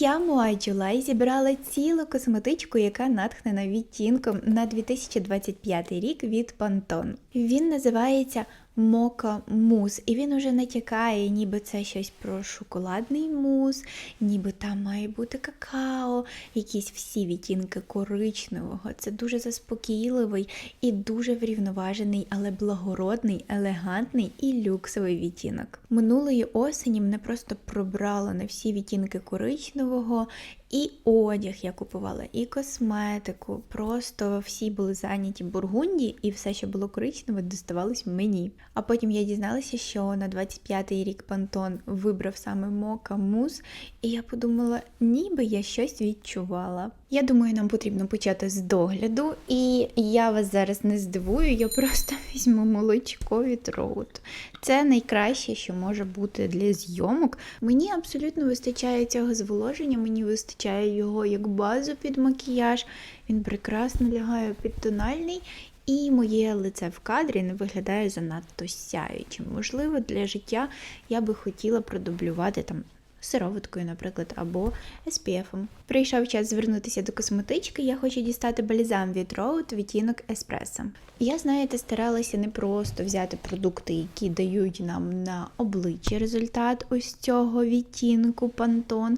я Муа Джулай зібрала цілу косметичку, яка натхнена відтінком на 2025 рік від Pantone. Він називається Мока Мус, і він уже натякає, ніби це щось про шоколадний мус, ніби там має бути какао, якісь всі відтінки коричневого. Це дуже заспокійливий і дуже врівноважений, але благородний, елегантний і люксовий відтінок. Минулої осені мене просто пробрало на всі відтінки коричневого. І одяг я купувала, і косметику. Просто всі були зайняті Бургунді, і все, що було коричневе, доставалось мені. А потім я дізналася, що на 25-й рік Пантон вибрав саме Мока Мус, і я подумала, ніби я щось відчувала. Я думаю, нам потрібно почати з догляду, і я вас зараз не здивую, я просто візьму молочко від Роуд. Це найкраще, що може бути для зйомок. Мені абсолютно вистачає цього зволоження, мені вистачає його як базу під макіяж. Він прекрасно лягає під тональний. І моє лице в кадрі не виглядає занадто сяючим. Можливо, для життя я би хотіла продублювати там сироваткою, наприклад, або SPF. Прийшов час звернутися до косметички. Я хочу дістати бальзам від Rode відтінок еспресо. Я, знаєте, старалася не просто взяти продукти, які дають нам на обличчі результат ось цього відтінку Pantone,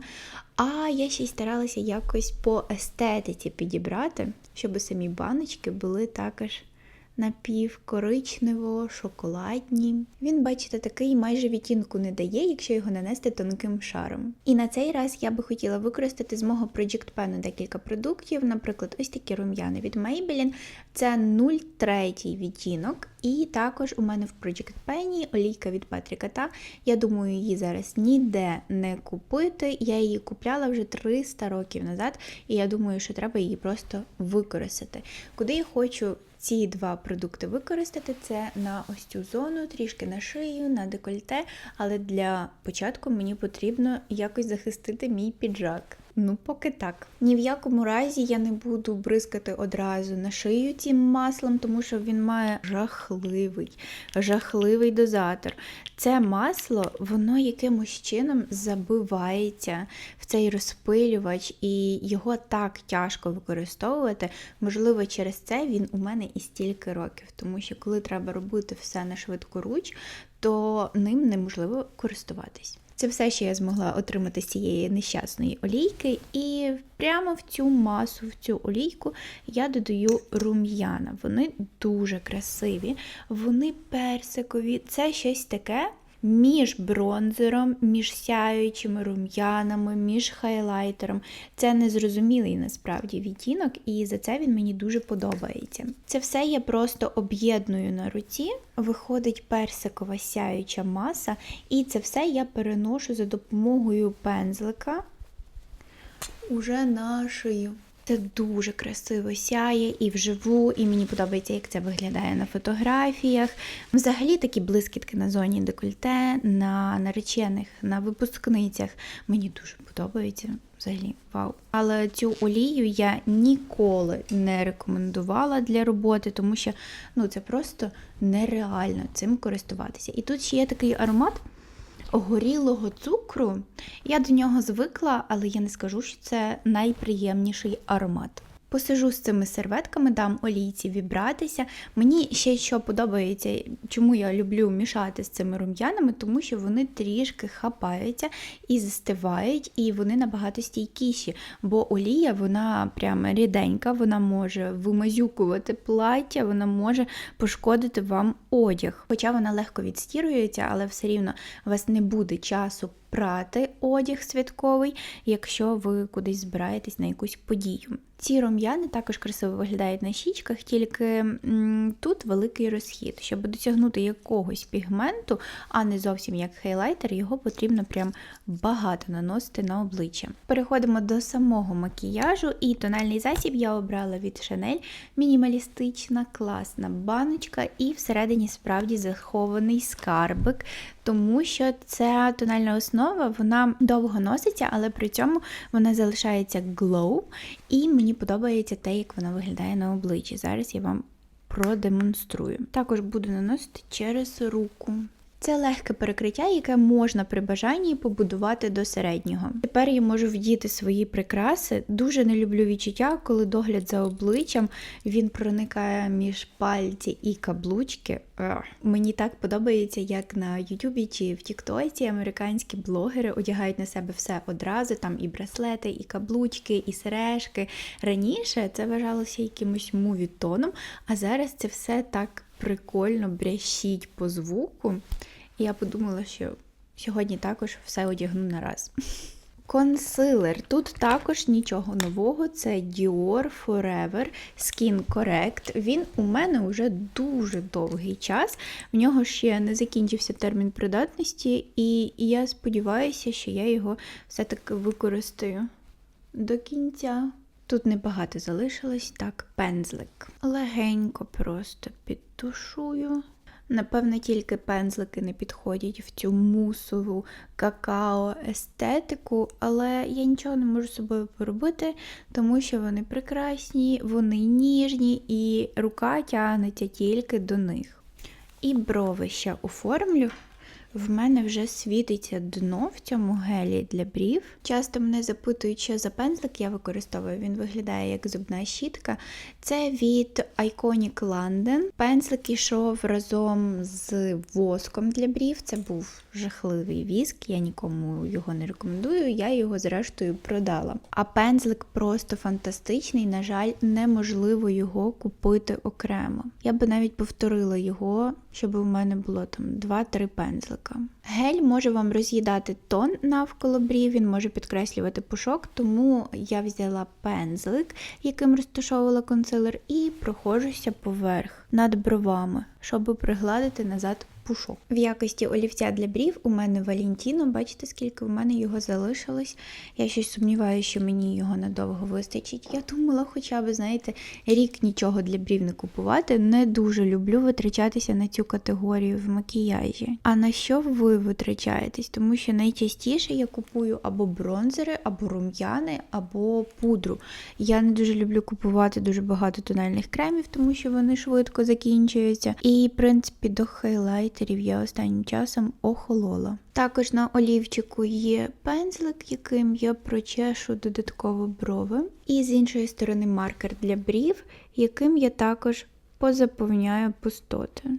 а я ще й старалася якось по естетиці підібрати, щоб самі баночки були також напівкоричнево, шоколадні. Він, бачите, такий майже відтінку не дає, якщо його нанести тонким шаром. І на цей раз я би хотіла використати з мого Project Pen декілька продуктів, наприклад, ось такі рум'яни від Maybelline. Це 03 відтінок. І також у мене в Project Pen олійка від Патріка Та. Я думаю, її зараз ніде не купити. Я її купляла вже 300 років назад, і я думаю, що треба її просто використати. Куди я хочу ці два продукти використати це на ось цю зону, трішки на шию, на декольте, але для початку мені потрібно якось захистити мій піджак. Ну, поки так. Ні в якому разі я не буду бризкати одразу на шию цим маслом, тому що він має жахливий, жахливий дозатор. Це масло, воно якимось чином забивається в цей розпилювач, і його так тяжко використовувати. Можливо, через це він у мене і стільки років, тому що коли треба робити все на швидкоруч, то ним неможливо користуватись. Це все, що я змогла отримати з цієї нещасної олійки, і прямо в цю масу, в цю олійку я додаю рум'яна. Вони дуже красиві, вони персикові. Це щось таке. Між бронзером, між сяючими рум'янами, між хайлайтером. Це незрозумілий насправді відтінок, і за це він мені дуже подобається. Це все я просто об'єдную на руці, виходить персикова сяюча маса, і це все я переношу за допомогою пензлика уже на. Це дуже красиво сяє і вживу, і мені подобається, як це виглядає на фотографіях. Взагалі такі блискітки на зоні декольте, на наречених, на випускницях. Мені дуже подобається. Взагалі, вау. Але цю олію я ніколи не рекомендувала для роботи, тому що ну, це просто нереально цим користуватися. І тут ще є такий аромат горілого цукру. Я до нього звикла, але я не скажу, що це найприємніший аромат. Посижу з цими серветками, дам олійці вібратися. Мені ще що подобається, чому я люблю мішати з цими рум'янами, тому що вони трішки хапаються і застивають, і вони набагато стійкіші. Бо олія, вона прямо ріденька, вона може вимазюкувати плаття, вона може пошкодити вам одяг. Хоча вона легко відстірується, але все рівно у вас не буде часу прати одяг святковий, якщо ви кудись збираєтесь на якусь подію. Ці рум'яни також красиво виглядають на щічках, тільки м, тут великий розхід. Щоб досягнути якогось пігменту, а не зовсім як хайлайтер, його потрібно прям багато наносити на обличчя. Переходимо до самого макіяжу, і тональний засіб я обрала від Chanel. Мінімалістична, класна баночка, і всередині справді захований скарбик тому що ця тональна основа вона довго носиться, але при цьому вона залишається glow, і мені подобається те, як вона виглядає на обличчі. Зараз я вам продемонструю. Також буду наносити через руку. Це легке перекриття, яке можна при бажанні побудувати до середнього. Тепер я можу вдіти свої прикраси. Дуже не люблю відчуття, коли догляд за обличчям він проникає між пальці і каблучки. Ех. Мені так подобається, як на Ютубі чи в Тіктоці американські блогери одягають на себе все одразу, там і браслети, і каблучки, і сережки. Раніше це вважалося якимось мувітоном, а зараз це все так прикольно брящить по звуку. Я подумала, що сьогодні також все одягну на раз. Консилер. Тут також нічого нового. Це Dior Forever Skin Correct. Він у мене вже дуже довгий час. В нього ще не закінчився термін придатності, і я сподіваюся, що я його все-таки використаю до кінця. Тут небагато залишилось, так, пензлик. Легенько просто підтушую. Напевно, тільки пензлики не підходять в цю мусову какао-естетику, але я нічого не можу з собою поробити, тому що вони прекрасні, вони ніжні, і рука тягнеться тільки до них. І брови ще оформлю. В мене вже світиться дно в цьому гелі для брів. Часто мене запитують, що за пензлик я використовую. Він виглядає як зубна щітка. Це від Iconic London. Пензлик ішов разом з воском для брів. Це був жахливий віск, я нікому його не рекомендую, я його зрештою продала. А пензлик просто фантастичний, на жаль, неможливо його купити окремо. Я би навіть повторила його, щоб у мене було там 2-3 пензлика. Гель може вам роз'їдати тон навколо брів, він може підкреслювати пушок, тому я взяла пензлик, яким розташовувала консилер, і проходжуся поверх над бровами, щоб пригладити назад пушок. В якості олівця для брів у мене Валентіно, бачите, скільки в мене його залишилось. Я щось сумніваюся, що мені його надовго вистачить. Я думала, хоча б, знаєте, рік нічого для брів не купувати. Не дуже люблю витрачатися на цю категорію в макіяжі. А на що ви витрачаєтесь? Тому що найчастіше я купую або бронзери, або рум'яни, або пудру. Я не дуже люблю купувати дуже багато тональних кремів, тому що вони швидко закінчуються. І, в принципі, до хайлайтерів я останнім часом охолола. Також на олівчику є пензлик, яким я прочешу додатково брови. І з іншої сторони маркер для брів, яким я також позаповняю пустоти.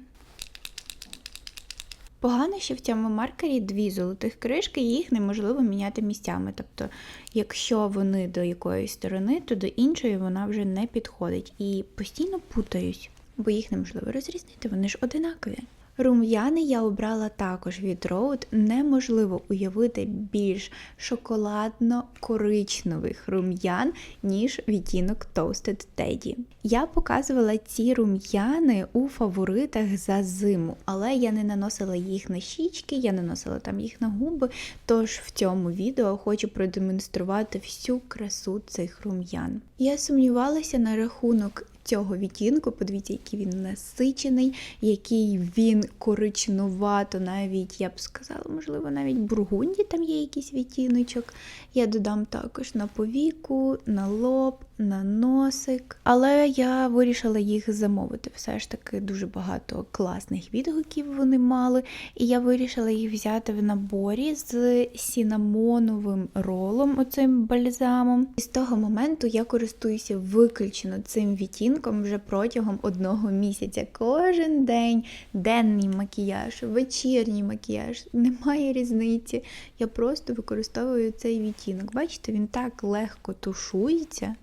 Погано, що в цьому маркері дві золотих кришки, і їх неможливо міняти місцями. Тобто, якщо вони до якоїсь сторони, то до іншої вона вже не підходить. І постійно путаюсь, бо їх неможливо розрізнити, вони ж одинакові. Рум'яни я обрала також від Rode. Неможливо уявити більш шоколадно-коричневих рум'ян, ніж відтінок Toasted Teddy. Я показувала ці рум'яни у фаворитах за зиму, але я не наносила їх на щічки, я наносила там їх на губи. Тож в цьому відео хочу продемонструвати всю красу цих рум'ян. Я сумнівалася на рахунок цього відтінку. Подивіться, який він насичений, який він коричнувато, навіть, я б сказала, можливо, навіть бургунді там є якийсь відтіночок. Я додам також на повіку, на лоб, на носик. Але я вирішила їх замовити. Все ж таки дуже багато класних відгуків вони мали. І я вирішила їх взяти в наборі з сінамоновим ролом, оцим бальзамом. І з того моменту я користуюся виключно цим відтінком вже протягом одного місяця. Кожен день денний макіяж, вечірній макіяж, немає різниці. Я просто використовую цей відтінок. Бачите, він так легко тушується.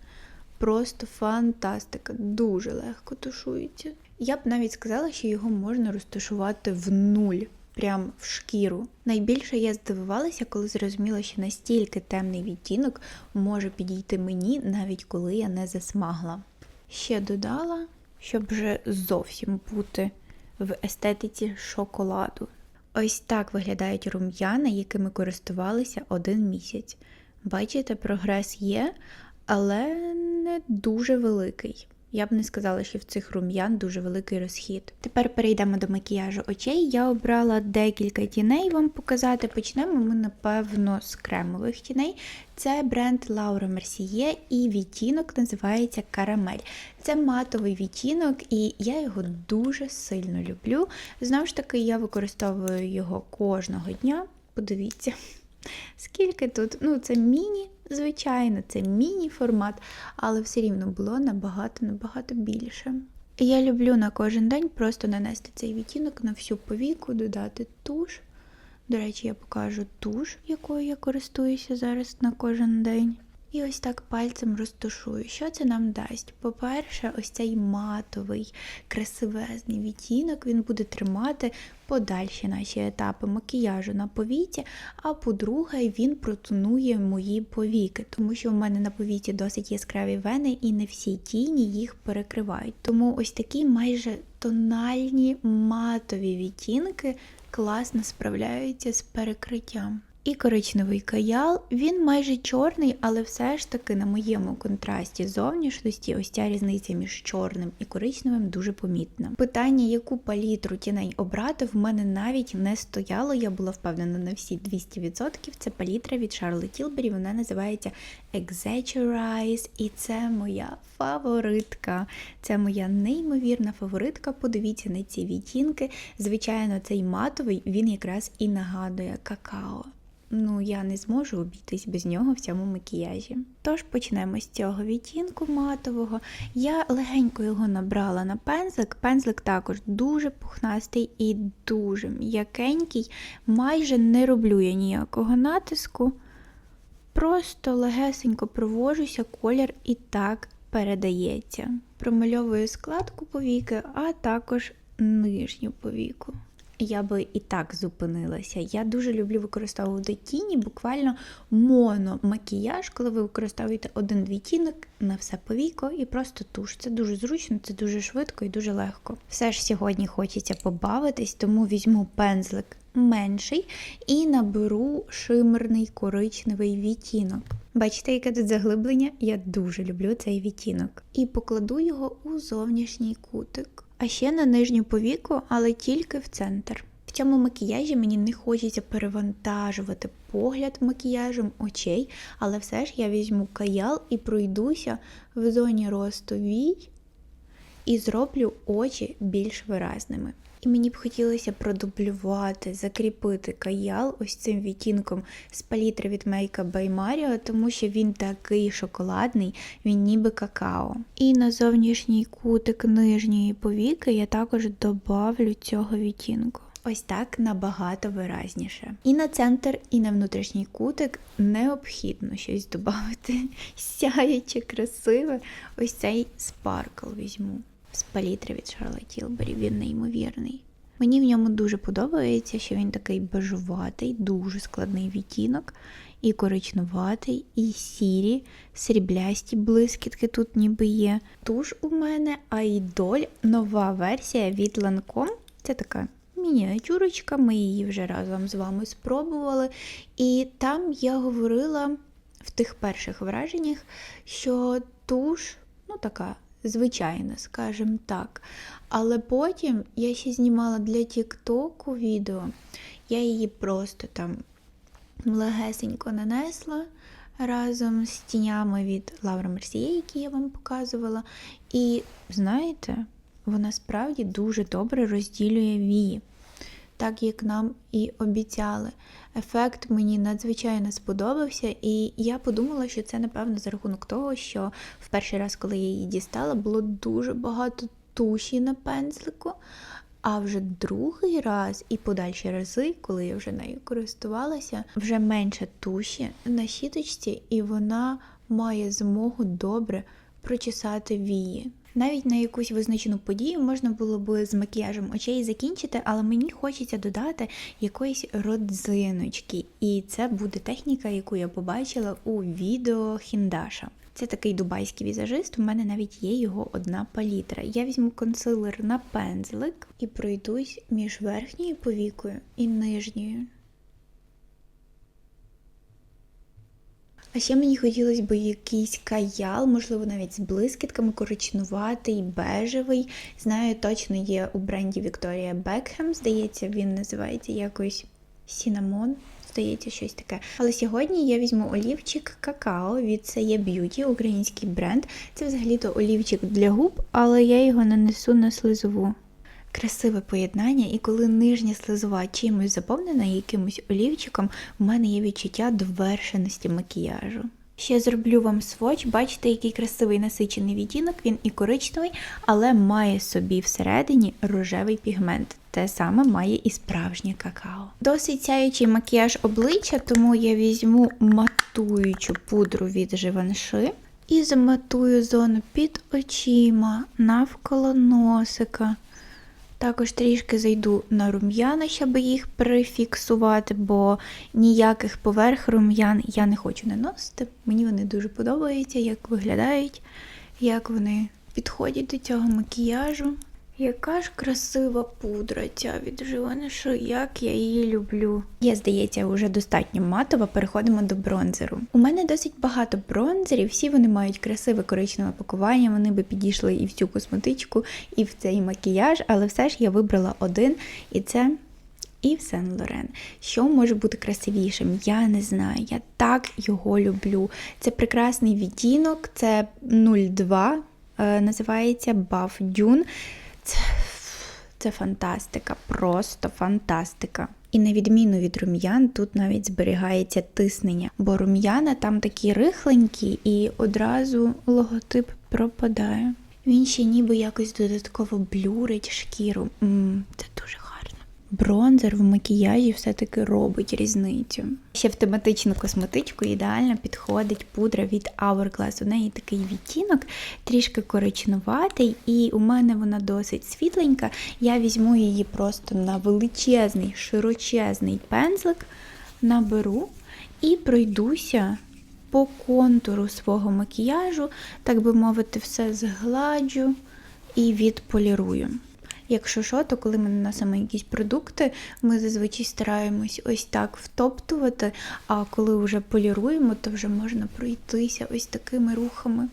Просто фантастика, дуже легко тушується. Я б навіть сказала, що його можна розташувати в нуль, прям в шкіру. Найбільше я здивувалася, коли зрозуміла, що настільки темний відтінок може підійти мені, навіть коли я не засмагла. Ще додала, щоб вже зовсім бути в естетиці шоколаду. Ось так виглядають рум'яна, якими користувалися один місяць. Бачите, прогрес є, але не дуже великий. Я б не сказала, що в цих рум'ян дуже великий розхід. Тепер перейдемо до макіяжу очей. Я обрала декілька тіней вам показати. Почнемо ми, напевно, з кремових тіней. Це бренд Laura Mercier і відтінок називається Карамель. Це матовий відтінок, і я його дуже сильно люблю. Знову ж таки, я використовую його кожного дня. Подивіться. Скільки тут? Ну, це міні, звичайно, це міні-формат, але все рівно було набагато-набагато більше. Я люблю на кожен день просто нанести цей відтінок на всю повіку, додати туш. До речі, я покажу туш, якою я користуюся зараз на кожен день. І ось так пальцем розташую. Що це нам дасть? По-перше, ось цей матовий, красивезний відтінок він буде тримати подальші наші етапи макіяжу на повіці, а по-друге, він протонує мої повіки, тому що в мене на повіці досить яскраві вени, і не всі тіні їх перекривають. Тому ось такі майже тональні матові відтінки класно справляються з перекриттям. І коричневий каял, він майже чорний, але все ж таки на моєму контрасті зовнішності ось ця різниця між чорним і коричневим дуже помітна. Питання, яку палітру тіней обрати, в мене навіть не стояло. Я була впевнена на всі 200%. Це палітра від Charlotte Tilbury, вона називається Exagerize, і це моя фаворитка. Це моя неймовірна фаворитка. Подивіться на ці відтінки. Звичайно, цей матовий він якраз і нагадує какао. Ну, я не зможу обійтись без нього в цьому макіяжі. Тож почнемо з цього відтінку матового. Я легенько його набрала на пензлик. Пензлик також дуже пухнастий і дуже м'якенький. Майже не роблю я ніякого натиску. Просто легесенько провожуся, колір і так передається. Промальовую складку повіки, а також нижню повіку я би і так зупинилася. Я дуже люблю використовувати тіні, буквально мономакіяж, коли ви використовуєте один відтінок на все повіко і просто туш. Це дуже зручно, це дуже швидко і дуже легко. Все ж сьогодні хочеться побавитись, тому візьму пензлик менший і наберу шимерний коричневий відтінок. Бачите, яке тут заглиблення? Я дуже люблю цей відтінок. І покладу його у зовнішній кутик а ще на нижню повіку, але тільки в центр. В цьому макіяжі мені не хочеться перевантажувати погляд макіяжем очей, але все ж я візьму каял і пройдуся в зоні росту вій і зроблю очі більш виразними. Мені б хотілося продублювати, закріпити каял ось цим відтінком з палітри від by Mario, тому що він такий шоколадний, він ніби какао. І на зовнішній кутик нижньої повіки я також добавлю цього відтінку. Ось так набагато виразніше. І на центр, і на внутрішній кутик необхідно щось додати. Сяюче, красиве. Ось цей спаркл візьму з палітри від Charlotte Tilbury, він неймовірний. Мені в ньому дуже подобається, що він такий бежуватий, дуже складний відтінок, і коричнуватий, і сірі, сріблясті блискітки тут ніби є. Туш у мене айдоль, нова версія від Lancome. Це така мініатюрочка, ми її вже разом з вами спробували. І там я говорила в тих перших враженнях, що туш, ну така звичайна, скажімо так. Але потім я ще знімала для Тіктоку відео, я її просто там легесенько нанесла разом з тінями від Лаура Мерсіє, які я вам показувала. І знаєте, вона справді дуже добре розділює вії так як нам і обіцяли. Ефект мені надзвичайно сподобався, і я подумала, що це, напевно, за рахунок того, що в перший раз, коли я її дістала, було дуже багато туші на пензлику. А вже другий раз і подальші рази, коли я вже нею користувалася, вже менше туші на щіточці, і вона має змогу добре прочесати вії. Навіть на якусь визначену подію можна було б з макіяжем очей закінчити, але мені хочеться додати якоїсь родзиночки. І це буде техніка, яку я побачила у відео Хіндаша. Це такий дубайський візажист, у мене навіть є його одна палітра. Я візьму консилер на пензлик і пройдусь між верхньою повікою і нижньою. А ще мені хотілося б якийсь каял, можливо, навіть з блискітками, коричнуватий, бежевий. Знаю, точно є у бренді Victoria Beckham, здається, він називається якось Cinnamon. Здається, щось таке. Але сьогодні я візьму олівчик какао від Сає Beauty, український бренд. Це взагалі-то олівчик для губ, але я його нанесу на слизову. Красиве поєднання, і коли нижня слизова чимось заповнена якимось олівчиком, в мене є відчуття довершеності макіяжу. Ще зроблю вам своч, бачите, який красивий насичений відтінок, він і коричневий, але має собі всередині рожевий пігмент. Те саме має і справжнє какао. Досить сяючий макіяж обличчя, тому я візьму матуючу пудру від Givenchy і заматую зону під очима, навколо носика. Також трішки зайду на рум'яна, щоб їх прифіксувати, бо ніяких поверх рум'ян я не хочу наносити. Мені вони дуже подобаються, як виглядають, як вони підходять до цього макіяжу. Яка ж красива пудра ця від Givenchy, як я її люблю. Я, здається, вже достатньо матова, переходимо до бронзеру. У мене досить багато бронзерів, всі вони мають красиве коричневе пакування, вони би підійшли і в цю косметичку, і в цей макіяж, але все ж я вибрала один, і це і Сен Лорен. Що може бути красивішим? Я не знаю. Я так його люблю. Це прекрасний відтінок, це 02, е, називається Buff Dune. Це, це фантастика, просто фантастика. І на відміну від рум'ян, тут навіть зберігається тиснення, бо рум'яна там такі рихленькі, і одразу логотип пропадає. Він ще ніби якось додатково блюрить шкіру. М, це дуже гарно. Бронзер в макіяжі все-таки робить різницю. Ще в тематичну косметичку ідеально підходить пудра від Hourglass. У неї такий відтінок, трішки коричнуватий, і у мене вона досить світленька. Я візьму її просто на величезний, широчезний пензлик, наберу і пройдуся по контуру свого макіяжу, так би мовити, все згладжу і відполірую. Якщо що, то коли ми наносимо якісь продукти, ми зазвичай стараємось ось так втоптувати, а коли вже поліруємо, то вже можна пройтися ось такими рухами.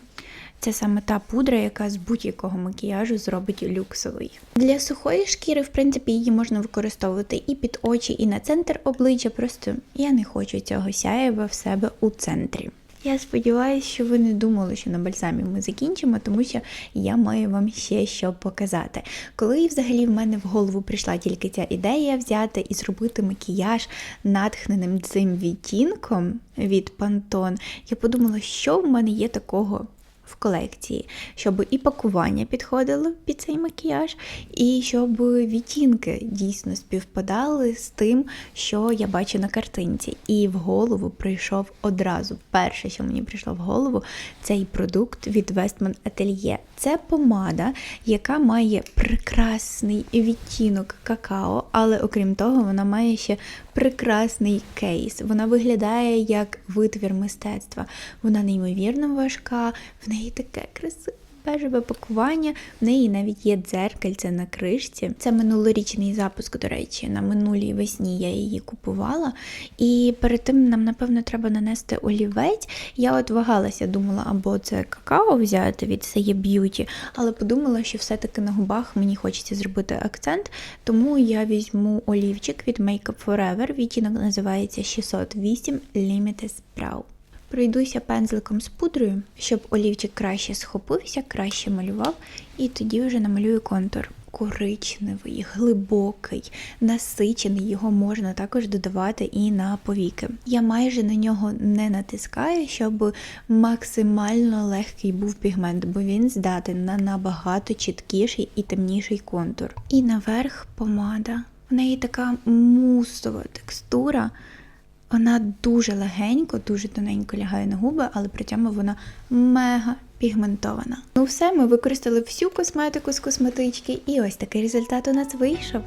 Це саме та пудра, яка з будь-якого макіяжу зробить люксовий. Для сухої шкіри, в принципі, її можна використовувати і під очі, і на центр обличчя. Просто я не хочу цього сяєва в себе у центрі. Я сподіваюся, що ви не думали, що на бальзамі ми закінчимо, тому що я маю вам ще що показати. Коли взагалі в мене в голову прийшла тільки ця ідея взяти і зробити макіяж натхненим цим відтінком від Pantone, я подумала, що в мене є такого. В колекції, щоб і пакування підходило під цей макіяж, і щоб відтінки дійсно співпадали з тим, що я бачу на картинці. І в голову прийшов одразу. Перше, що мені прийшло в голову, цей продукт від Westman Atelier. Це помада, яка має прекрасний відтінок какао, але окрім того, вона має ще прекрасний кейс. Вона виглядає як витвір мистецтва. Вона неймовірно важка, в неї таке красиве. Бежеве пакування, в неї навіть є дзеркальце на кришці. Це минулорічний запуск, до речі, на минулій весні я її купувала. І перед тим нам, напевно, треба нанести олівець. Я от вагалася, думала, або це какао взяти від Сає Beauty, але подумала, що все-таки на губах мені хочеться зробити акцент, тому я візьму олівчик від Makeup Forever. Відтінок називається 608 Limited Brow. Пройдуся пензликом з пудрою, щоб олівчик краще схопився, краще малював, і тоді вже намалюю контур. Коричневий, глибокий, насичений, його можна також додавати і на повіки. Я майже на нього не натискаю, щоб максимально легкий був пігмент, бо він здатен на набагато чіткіший і темніший контур. І наверх помада. В неї така мусова текстура. Вона дуже легенько, дуже тоненько лягає на губи, але при цьому вона мега пігментована. Ну все, ми використали всю косметику з косметички, і ось такий результат у нас вийшов.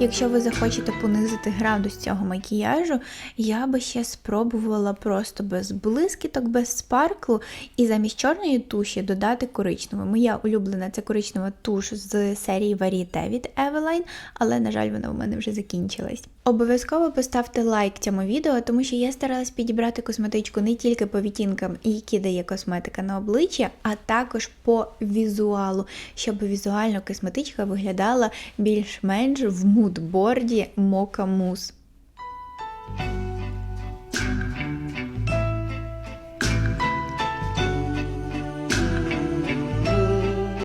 Якщо ви захочете понизити градус цього макіяжу, я би ще спробувала просто без блискіток, без спарклу і замість чорної туші додати коричневу. Моя улюблена це коричнева туш з серії Varieté від Eveline, але, на жаль, вона у мене вже закінчилась. Обов'язково поставте лайк цьому відео, тому що я старалась підібрати косметичку не тільки по відтінкам, які дає косметика на обличчя, а також по візуалу, щоб візуально косметичка виглядала більш-менш в мудборді Мокамус.